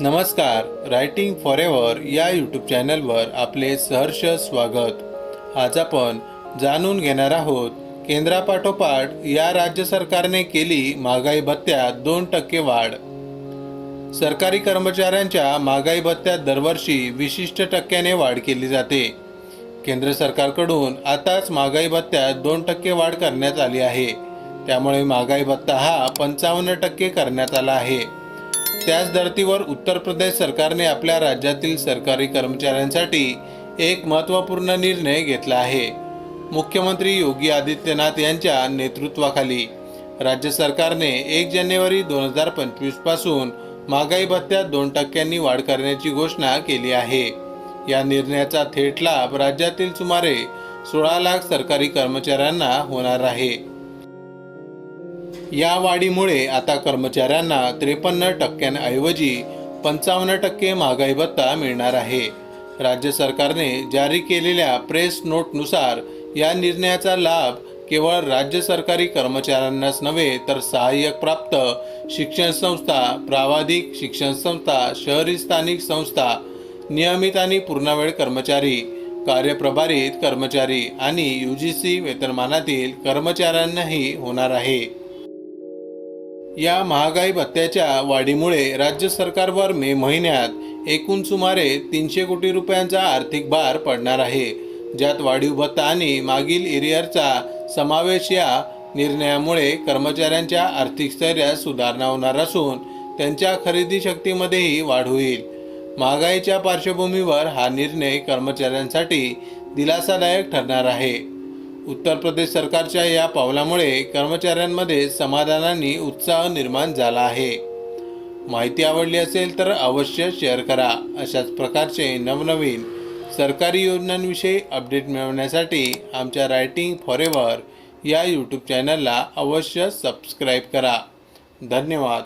नमस्कार writing for ever या YouTube चॅनलवर आपले सहर्ष स्वागत. आज आपण जाणून घेणार आहोत केंद्रापाठोपाठ या राज्य सरकारने केली महागाई भत्त्यात दोन टक्के वाढ. सरकारी कर्मचाऱ्यांच्या महागाई भत्त्यात दरवर्षी विशिष्ट टक्क्याने वाढ केली जाते. केंद्र सरकारकडून आताच महागाई भत्त्यात दोन टक्के वाढ करण्यात आली आहे. त्यामुळे महागाई भत्ता हा पंचावन्न टक्के करण्यात आला आहे. त्याच धर्तीवर उत्तर प्रदेश सरकारने आपल्या राज्यातील सरकारी कर्मचाऱ्यांसाठी एक महत्त्वपूर्ण निर्णय घेतला आहे. मुख्यमंत्री योगी आदित्यनाथ यांच्या नेतृत्वाखाली राज्य सरकारने एक जानेवारी दोन हजार पंचवीसपासून महागाई भत्त्यात दोन टक्क्यांनी वाढ करण्याची घोषणा केली आहे. या निर्णयाचा थेट लाभ राज्यातील सुमारे सोळा लाख सरकारी कर्मचाऱ्यांना होणार आहे. या वाढीमुळे आता कर्मचाऱ्यांना त्रेपन्न टक्क्यांऐवजी पंचावन्न टक्के महागाई भत्ता मिळणार आहे. राज्य सरकारने जारी केलेल्या प्रेस नोटनुसार या निर्णयाचा लाभ केवळ राज्य सरकारी कर्मचाऱ्यांनाच नव्हे तर सहाय्यक प्राप्त शिक्षण संस्था प्रावाधिक शिक्षण संस्था शहरी स्थानिक संस्था नियमित आणि पूर्णवेळ कर्मचारी कार्यप्रभारित कर्मचारी आणि यू जी सी वेतनमानातील कर्मचाऱ्यांनाही होणार आहे. या महागाई भत्त्याच्या वाढीमुळे राज्य सरकारवर मे महिन्यात एकूण सुमारे तीनशे कोटी रुपयांचा आर्थिक भार पडणार आहे. ज्यात वाढीव भत्ता आणि मागील एरियरचा समावेश या निर्णयामुळे कर्मचाऱ्यांच्या आर्थिक स्थैर्यात सुधारणा होणार असून त्यांच्या खरेदी शक्तीमध्येही वाढ होईल. महागाईच्या पार्श्वभूमीवर हा निर्णय कर्मचाऱ्यांसाठी दिलासादायक ठरणार आहे. उत्तर प्रदेश सरकारच्या या पावलामुळे कर्मचाऱ्यांमध्ये समाधानाने उत्साह निर्माण झाला आहे. माहिती आवडली असेल तर अवश्य शेअर करा. अशाच प्रकारचे नवनवीन सरकारी योजनांविषयी अपडेट मिळवण्यासाठी आमच्या रायटिंग फॉर एव्हर या यूट्यूब चॅनलला अवश्य सबस्क्राईब करा. धन्यवाद.